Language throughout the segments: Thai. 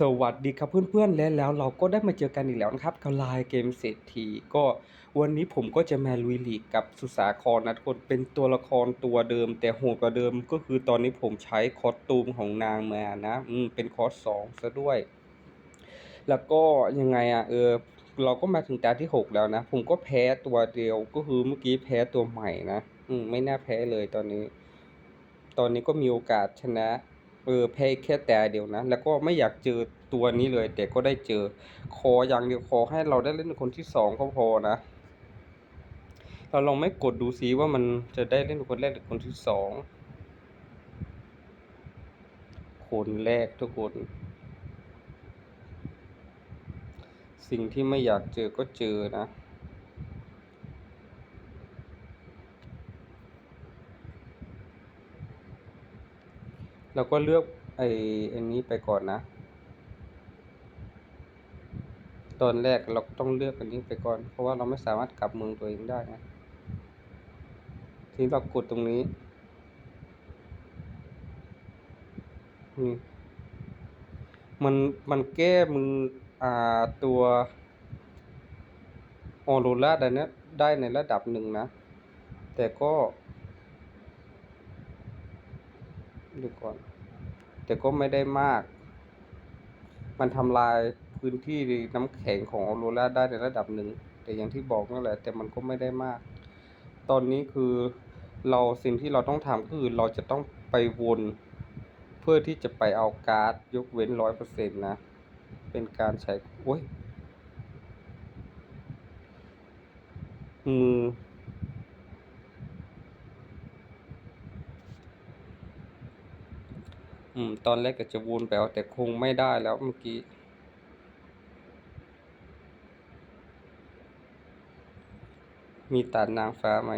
สวัสดีครับเพื่อนๆและแล้วเราก็ได้มาเจอกันอีกแล้วนะครับกับไลน์เกมเศรษฐีก็วันนี้ผมก็จะมาลุยลีกกับสุสาครนะทุกคนเป็นตัวละครตัวเดิม แต่โหดกว่าเดิมก็คือตอนนี้ผมใช้คอสตูมของนางมานะอืมเป็นคอสสองซะด้วย แล้วก็ยังไงอะเออเราก็มาถึงตาที่หกแล้วนะ ผมก็แพ้ตัวเดียวก็คือเมื่อกี้แพ้ตัวใหม่นะอืมไม่น่าแพ้เลยตอนนี้ ตอนนี้ก็มีโอกาสชนะ เออแพ้แค่แต่เดียวนะ แล้วก็ไม่อยากเจอตัวนี้เลย แต่ก็ได้เจอขออย่างเดียวขอให้เราได้เล่นคนที่สองก็พอนะเราลองไม่กดดูซิว่ามันจะได้เล่นคนแรกหรือคนที่สองคนแรกทุกคน สิ่งที่ไม่อยากเจอก็เจอนะ เราก็เลือกไอ้อันนี้ไปก่อนนะ ตอนแรกเราต้องเลือกอันนี้ไปก่อน เพราะว่าเราไม่สามารถกลับเมืองตัวเองได้นะทีนี้เรากดตรงนี้นี่มันมันแก้มืออ่าตัวออโรราได้นะได้ในระดับหนึ่งนะ แต่ก็ ดูก่อน แต่ก็ไม่ได้มาก มันทำลายพื้นที่น้ำแข็งของออโรราได้ในระดับหนึ่ง แต่อย่างที่บอกนั่นแหละ แต่มันก็ไม่ได้มาก ตอนนี้คือเราสิ่งที่เราต้องทำก็คือเราจะต้องไปวน เพื่อที่จะไปเอาการ์ดยกเว้นร้อยเปอร์เซ็นต์นะ เป็นการใช้โอ้ยมือ อืม ตอนแรกก็จะวนไปเอาแต่คงไม่ได้แล้วเมื่อกี้ มีตัดนางฟ้าไหม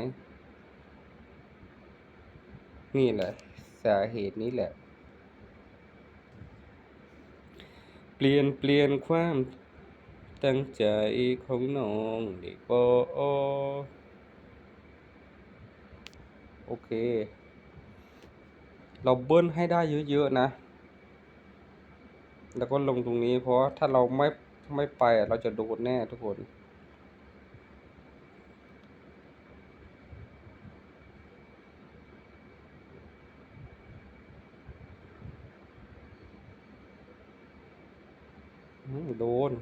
นี่แหละ สาเหตุนี้แหละ เปลี่ยนเปลี่ยนความตั้งใจของน้องดีกว่าโอเค เราเบิ้ลให้ได้เยอะๆนะ แล้วก็ลงตรงนี้ เพราะถ้าเราไม่ไม่ไปเราจะโดนแน่ทุกคน โดน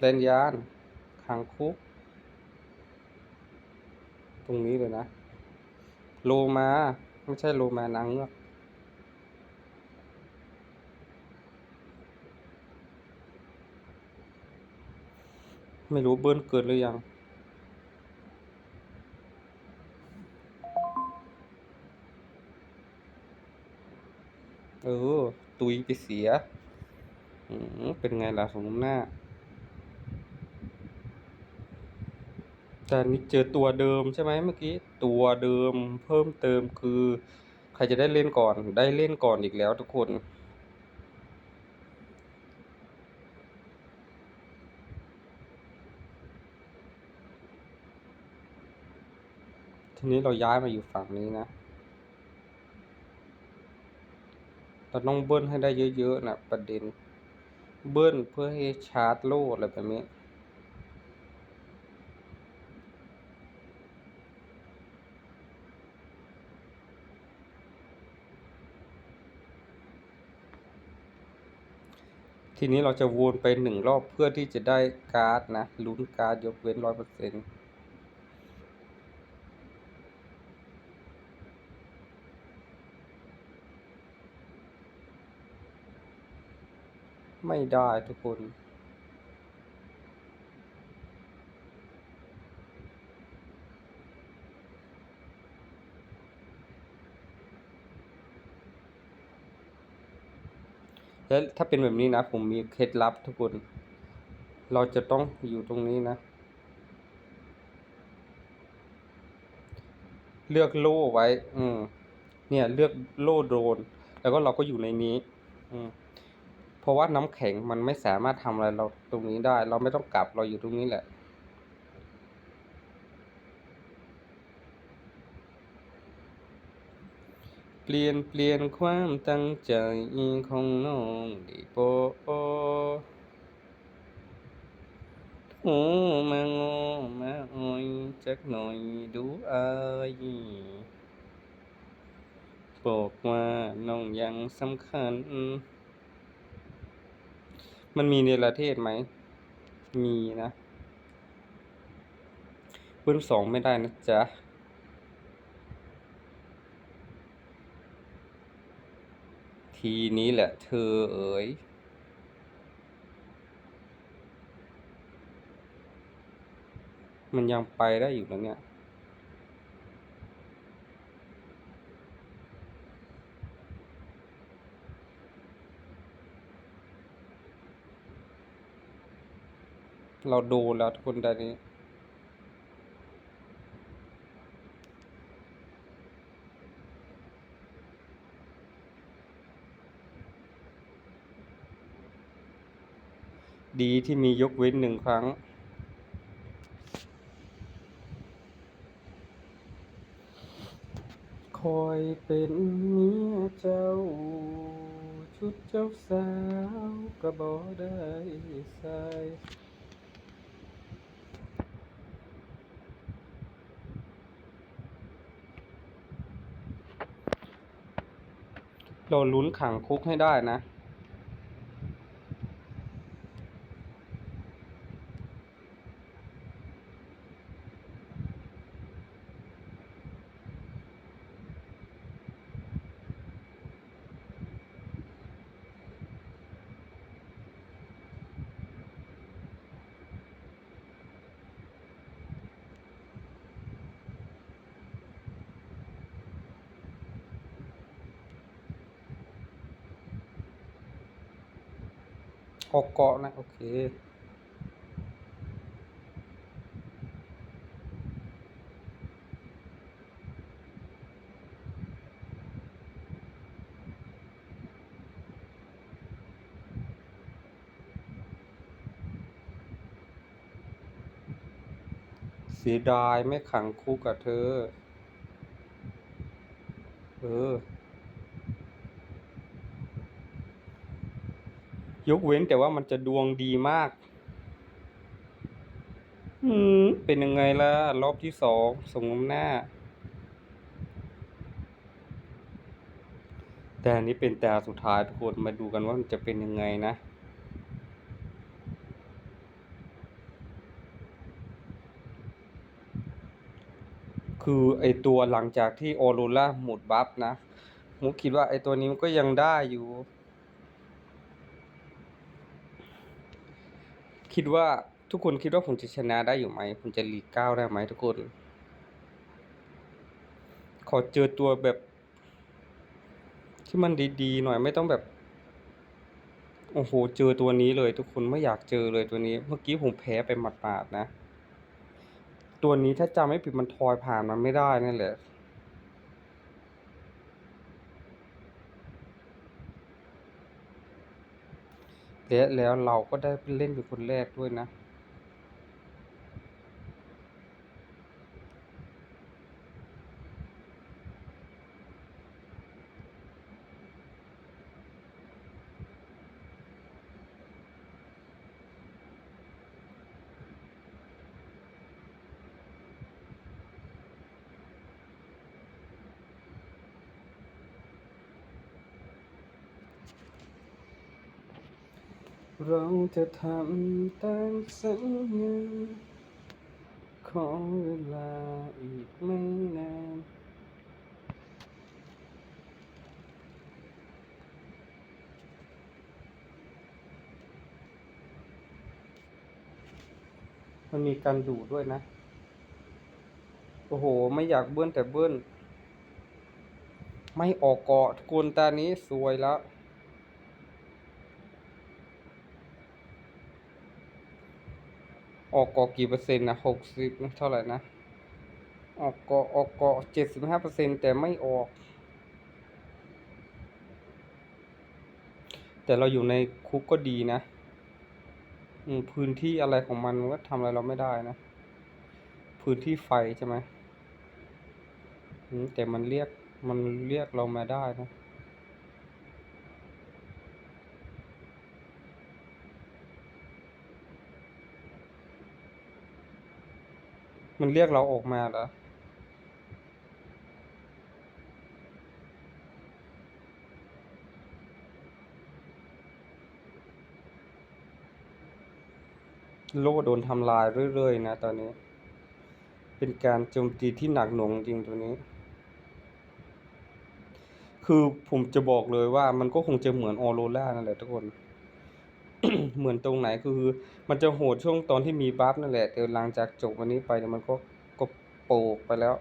เล่นยานขังคุก ตรงนี้เลยนะ โลมาไม่ใช่โลมานางเงือกไม่รู้เบิ้ลเกิดหรือยัง เออ ตุยไปเสียอืมเป็นไงล่ะสมน้ำหน้าแต่นี่เจอตัวเดิมใช่ไหมเมื่อกี้ ตัวเดิมเพิ่มเติมคือ ใครจะได้เล่นก่อนได้เล่นก่อนอีกแล้วทุกคนทีนี้เราย้ายมาอยู่ฝั่งนี้นะ เราต้องเบิ้ลให้ได้เยอะๆนะประเด็น เบิ้ลเพื่อให้ชาร์จโล่อะไรแบบนี้ ทีนี้เราจะวนไปหนึ่งรอบเพื่อที่จะได้การ์ดนะลุ้นการ์ดยกเว้นร้อยเปอร์เซ็นต์ไม่ได้ทุกคน แล้วถ้าเป็นแบบนี้นะ ผมมีเคล็ดลับทุกคน เราจะต้องอยู่ตรงนี้นะ เลือกโล่ไว้ อืม เนี่ย เลือกโล่โดรน แล้วก็เราก็อยู่ในนี้ อืมเพราะว่าน้ำแข็งมันไม่สามารถทำอะไรเราตรงนี้ได้ เราไม่ต้องกลับเราอยู่ตรงนี้แหละ พ เปลี่ยนเปลี่ยนความตั้งใจของน้องได้บ่โอ้มางอมาอ้อยจักหน่อยดูอายบอกว่าน้องยังสำคัญ มันมีในประเทศไหม มีนะเบิ้ลสองไม่ได้นะจ๊ะ ทีนี้แหละเธอเอ๋ยมันยังไปได้อยู่แล้วเนี่ย เราดนแล้วทุกคนตอนนี้ ดีที่มียกเว้นหนึ่งครั้ง คอยเป็นเมียเจ้า ชุดเจ้าสาวก็บ่ได้ใส่เราลุ้นขังคุกให้ได้นะ ออกเกาะนะ โอเคเสียดายไม่ขังคุกกับเธอ เออ ยกเว้นแต่ว่ามันจะดวงดีมาก อืม เป็นยังไงล่ะ รอบที่สองสมน้ำหน้า แต่อันนี้เป็นตาสุดท้ายทุกคนมาดูกันว่ามันจะเป็นยังไงนะคือไอตัวหลังจากที่ออโรล่าหมดบัฟนะผมคิดว่าไอตัวนี้มันก็ยังได้อยู่ คิดว่าทุกคนคิดว่าผมจะชนะได้อยู่ไหม ผมจะลีกเก้าได้ไหมทุกคน ขอเจอตัวแบบ ที่มันดีๆหน่อยไม่ต้องแบบ โอ้โห เจอตัวนี้เลยทุกคนไม่อยากเจอเลยตัวนี้ เมื่อกี้ผมแพ้ไปหมาดๆนะ ตัวนี้ถ้าจำไม่ผิดมันทอยผ่านมันไม่ได้นั่นแหละ และแล้วเราก็ได้เล่นเป็นคนแรกด้วยนะ เราจะทำตามสัญญาขอเวลาอีกไม่นานมันมีการดูดด้วยนะ โอ้โห ไม่อยากเบิ้ลแต่เบิ้ลไม่ออกเกาะกคนตานี้สวยแล้ว ออกเกาะกี่เปอร์เซ็นต์นะหกสิบเท่าไหร่นะ ออกเกาะออกเกาะเจ็ดสิบห้าเปอร์เซ็นต์แต่ไม่ออก แต่เราอยู่ในคุกก็ดีนะพื้นที่อะไรของมันมันก็ทำอะไรเราไม่ได้นะ พื้นที่ไฟใช่ไหมอืมแต่มันเรียกมันเรียกเรามาได้นะ มันเรียกเราออกมาเหรอโล่โดนทำลายเรื่อยๆนะตอนนี้ เป็นการโจมตีที่หนักหน่วงจริงตัวนี้ คือผมจะบอกเลยว่ามันก็คงจะเหมือนออโรล่านั่นแหละทุกคน เหมือนตรงไหนคือ มันจะโหดช่วงตอนที่มีบัฟนั่นแหละแต่หลังจากจบวันนี้ไปเนี่ยมันก็ก็โปกไปแล้ว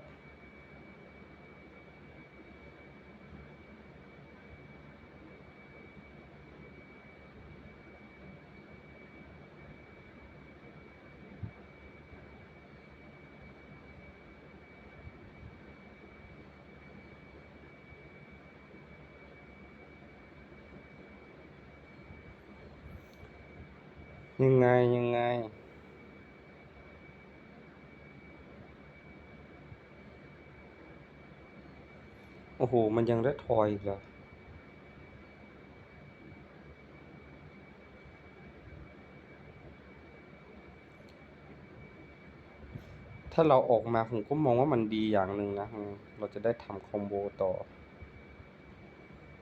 ยังไงยังไง โอ้โห มันยังได้ทอยอีกเหรอถ้าเราออกมาผมก็มองว่ามันดีอย่างหนึ่งนะ เราจะได้ทำคอมโบต่อ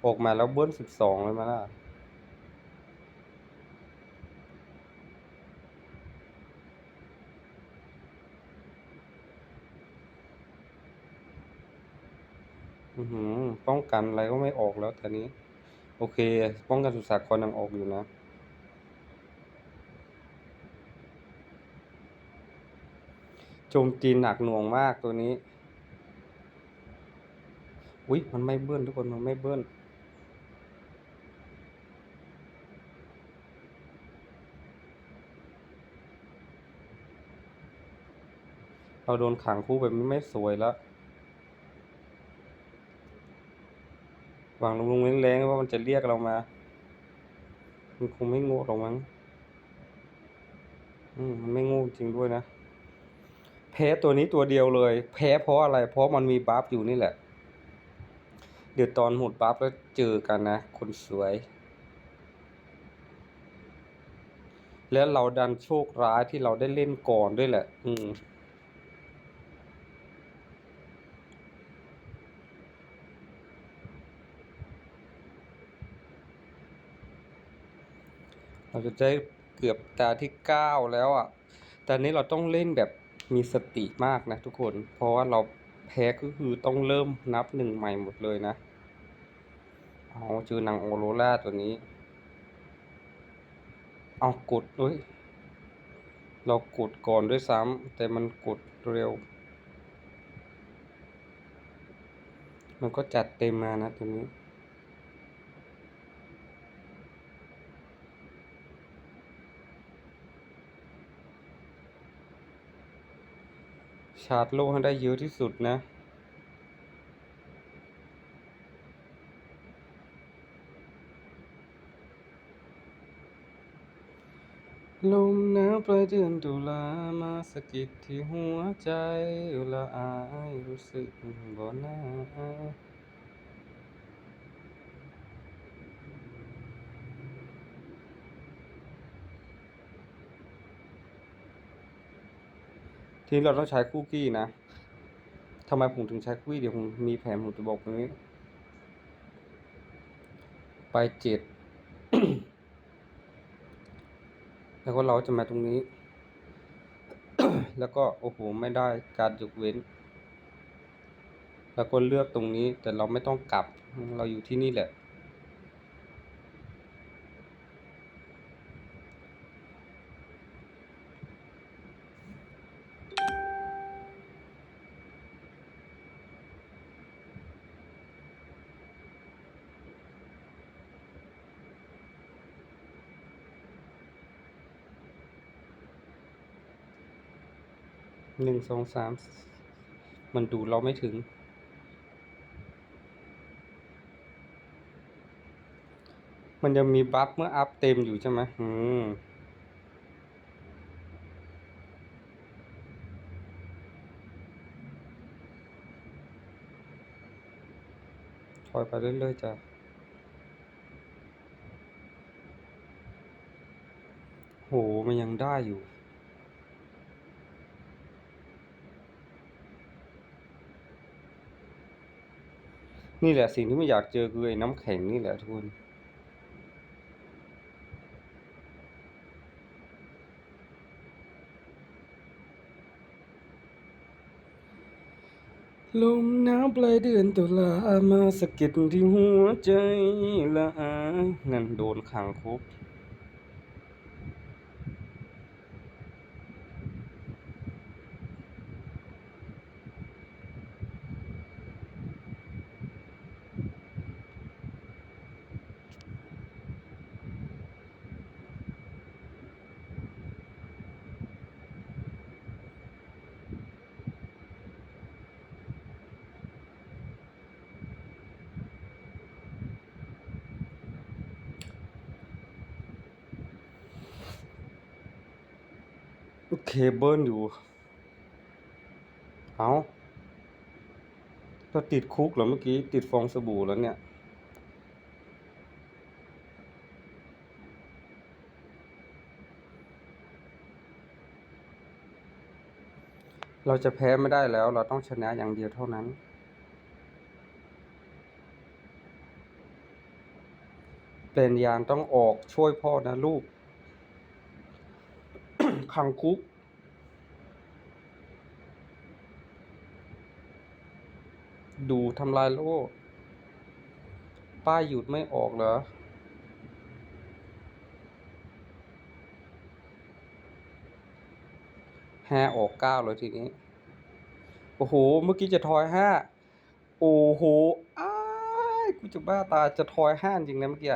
ออกมาแล้วเบิ้ลสิบสองเลยมาล่ะ อือหือป้องกันอะไรก็ไม่ออกแล้วตอนนี้ โอเค ป้องกันสุสาครยังออกอยู่นะ โจมตีหนักหน่วงมากตัวนี้ อุ๊ย มันไม่เบิ้ลทุกคนมันไม่เบิ้ลเราโดนขังคู่แบบนี้ไม่สวยแล้ว หวังลงๆแรงๆว่ามันจะเรียกเรามา มันคงไม่โง่หรอกมั้งอืมมันไม่โง่จริงด้วยนะ แพ้ตัวนี้ตัวเดียวเลย แพ้เพราะอะไร เพราะมันมีบัฟอยู่นี่แหละ เดี๋ยวตอนหมดบัฟแล้วเจอกันนะ คนสวย แล้วเราดันโชคร้ายที่เราได้เล่นก่อนด้วยแหละ อืม เราจะได้เกือบตาที่เก้าแล้วอะตอนนี้เราต้องเล่นแบบมีสติมากนะทุกคน เพราะว่าเราแพ้ก็คือต้องเริ่มนับหนึ่งใหม่หมดเลยนะ เอาเจอนางโอโรล่าตัวนี้ เอากดเอ้ยเรากดก่อนด้วยซ้ำแต่มันกดเร็ว มันก็จัดเต็มมานะตัวนี้ ชาร์จโล่ให้ได้เยอะที่สุดนะ ลมหนาวปลายเดือนตุลามาสะกิดที่หัวใจละอายรู้สึกบ่น่า ทีนี้เราต้องใช้คุกกี้นะทำไมผมถึงใช้คุกกี้เดี๋ยวผมมีแผนผมจะบอกตรงนี้ ไปเจ็ดแล้วก็เราจะมาตรงนี้ แล้วก็โอ้โหไม่ได้การยกเว้น แล้วก็เลือกตรงนี้แต่เราไม่ต้องกลับเราอยู่ที่นี่แหละ หนึ่งสองสามมันดูเราไม่ถึง มันยังมีบัฟเมื่ออัพเต็มอยู่ใช่ไหมอืมอยไปเรื่อยๆจ้ะโห มันยังได้อยู่ นี่แหละสิ่งที่ไม่อยากเจอคือไอ้น้ำแข็งนี่แหละทุกคนลมหนาวปลายเดือนตุลามาสะกิดที่หัวใจละอานั่นโดนขังคุก เคเบิลอยู่ เอาก็ติดคุกเหรอเมื่อกี้ติดฟองสบู่แล้วเนี่ยเราจะแพ้ไม่ได้แล้ว เราต้องชนะอย่างเดียวเท่านั้น เป็นยานต้องออกช่วยพ่อนะลูก ขังคุก ดูทำลายโลก ป้ายหยุดไม่ออกเหรอ ห้าออกเก้าเลยทีนี้ โอ้โห เมื่อกี้จะทอยห้า โอ้โหอ้ายกูจะบ้าตาจะทอยห้าจริงนะเมื่อกี้